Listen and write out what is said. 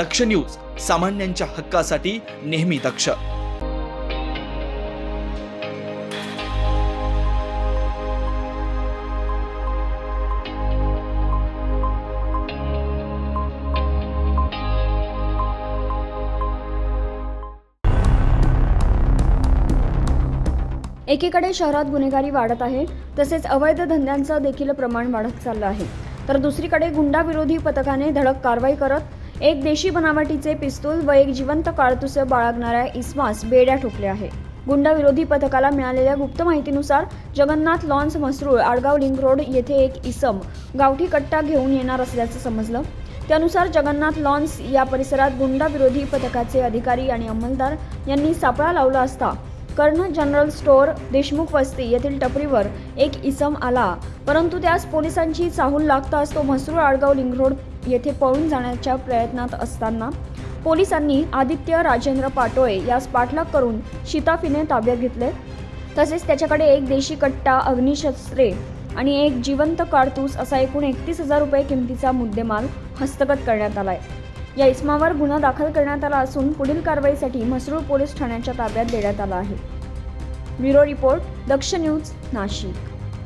दक्ष news सामान्यांच्या हक्कासाठी नेहमी दक्ष. एकीकडे शहरात गुन्हेगारी वाढत आहे तसेच अवैध धंद्यांचं देखील प्रमाण वाढत चाललं आहे. तर दुसरीकडे गुंडाविरोधी पथकाने धडक कारवाई करत एक देशी बनावटीचे पिस्तूल व एक जिवंत काळतुस बाळगणाऱ्या इस्मास बेड्या ठोकल्या आहे. गुंडाविरोधी पथकाला मिळालेल्या गुप्त माहितीनुसार Jagannath lawns Masrul Adgaon link road येथे एक इसम गावठी कट्टा घेऊन येणार असल्याचं समजलं. त्यानुसार जगन्नाथ लॉन्स या परिसरात गुंडाविरोधी पथकाचे अधिकारी आणि अंमलदार यांनी सापळा लावला असता कर्ण जनरल स्टोअर देशमुख वस्ती येथील टपरीवर एक इसम आला. परंतु त्यास पोलिसांची चाहूल लागताच तो म्हसरूळ आडगाव लिंक रोड येथे पळून जाण्याच्या प्रयत्नात असताना पोलिसांनी आदित्य राजेंद्र पाटोळे यास पाठलाग करून शिताफीने ताब्यात घेतले. तसेच त्याच्याकडे एक देशी कट्टा अग्निशस्त्रे आणि एक जिवंत कारतूस असा एकूण एकतीस हजार रुपये किमतीचा मुद्देमाल हस्तगत करण्यात आलाय. या इसमावर गुन्हा दाखल करण्यात आला असून पुढील कारवाईसाठी म्हसरूळ पोलीस ठाण्याच्या ताब्यात देण्यात आला आहे. Bureau report Daksh news Nashik.